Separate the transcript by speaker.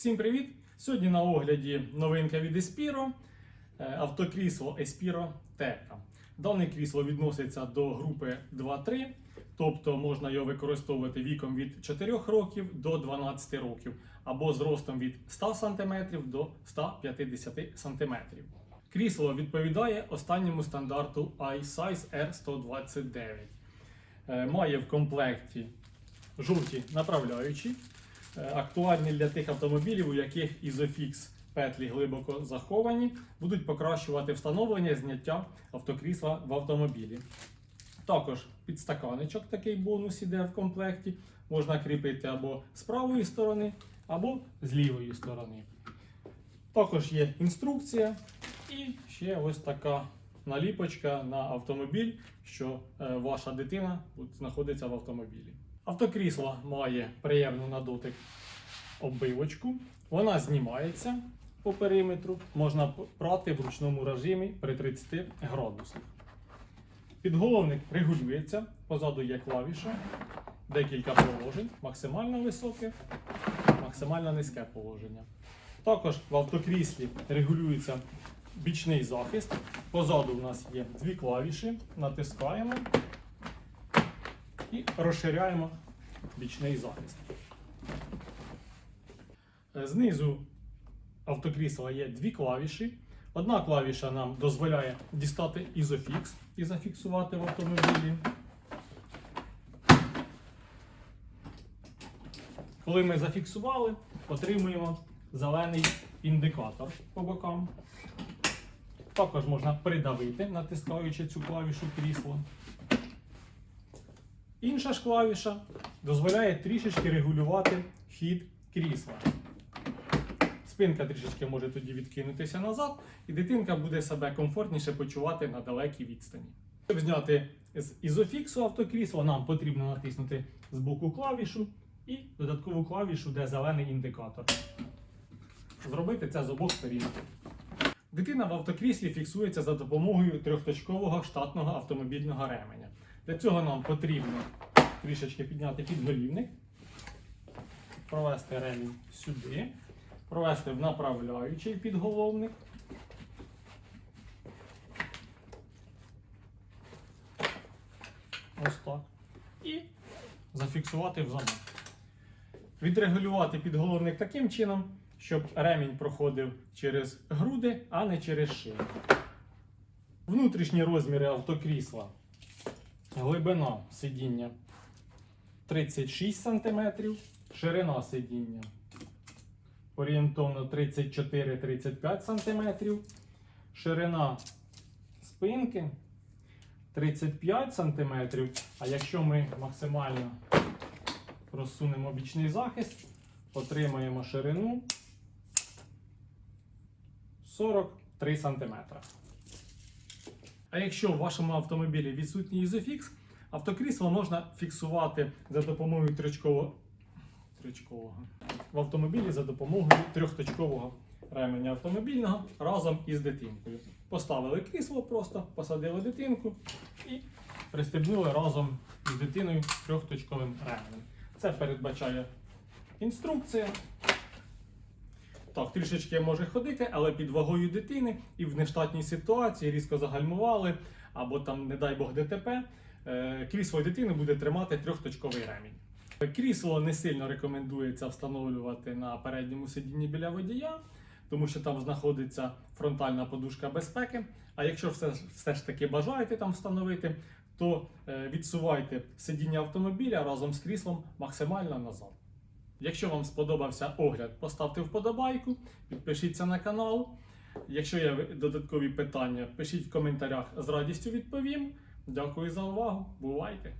Speaker 1: Всім привіт! Сьогодні на огляді новинка від Espiro е, автокрісло Espiro Teca. Дане крісло відноситься до групи 2-3, тобто можна його використовувати віком від 4 років до 12 років або з ростом від 100 см до 150 см. Крісло відповідає останньому стандарту iSize R129. Е, Має в комплекті жовті направляючі, актуальні для тих автомобілів, у яких Isofix петлі глибоко заховані, будуть покращувати встановлення зняття автокрісла в автомобілі. Також підстаканечок такий бонус іде в комплекті. Можна кріпити або з правої сторони, або з лівої сторони. Також є інструкція і ще ось така наліпочка на автомобіль, що е, ваша дитина знаходиться в автомобілі. Автокрісло має приємну на дотик оббивочку. Вона знімається по периметру, можна прати в ручному режимі при 30 градусах. Підголовник регулюється, позаду є клавіша, декілька положень, максимально високе, максимально низьке положення. Також в автокріслі регулюється бічний захист. Позаду у нас є дві клавіші, натискаємо і розширяємо бічний захист. Е, Знизу автокрісла є дві клавіші. Одна клавіша нам дозволяє дістати ізофікс і зафіксувати в автомобілі. Коли ми зафіксували, отримуємо зелений індикатор по бокам. Також можна придавити, натискаючи цю клавішу крісла. Інша ж клавіша дозволяє трішечки регулювати хід крісла. Спинка трішечки може тоді відкинутися назад, і дитинка буде себе комфортніше почувати на далекій відстані. Щоб зняти з ізофіксу автокрісло, нам потрібно натиснути з боку клавішу і додаткову клавішу, де зелений індикатор. Зробити це з обох сторін. Дитина в автокріслі фіксується за допомогою трьохточкового штатного автомобільного ременя. Для цього нам потрібно трішечки підняти підголівник, провести ремінь сюди, провести в направляючий підголовник. Ось так. І зафіксувати в замок. Відрегулювати підголовник таким чином, щоб ремінь проходив через груди, а не через шию. Внутрішні розміри автокрісла. Глибина сидіння 36 см, ширина сидіння орієнтовно 34-35 см, ширина спинки 35 см, а якщо ми максимально розсунемо бічний захист, отримаємо ширину 43 см. А якщо в вашому автомобілі відсутній ізофікс, автокрісло можна фіксувати за допомогою тричкового, тричкового в автомобілі за допомогою трьохточкового ременя автомобільного разом із дитинкою. Поставили крісло просто, посадили дитинку і пристебнули разом з дитиною трьохточковим ременем. Це передбачає інструкція. Так, трішечки може ходити, але під вагою дитини і в нештатній ситуації різко загальмували, або там, не дай Бог, ДТП, е, крісло дитини буде тримати трьохточковий ремінь. Крісло не сильно рекомендується встановлювати на передньому сидінні біля водія, тому що там знаходиться фронтальна подушка безпеки. А якщо все, все ж таки бажаєте там встановити, то е, відсувайте сидіння автомобіля разом з кріслом максимально назад. Якщо вам сподобався огляд, поставте вподобайку, підпишіться на канал. Якщо є додаткові питання, пишіть в коментарях з радістю відповім. Дякую за увагу. Бувайте!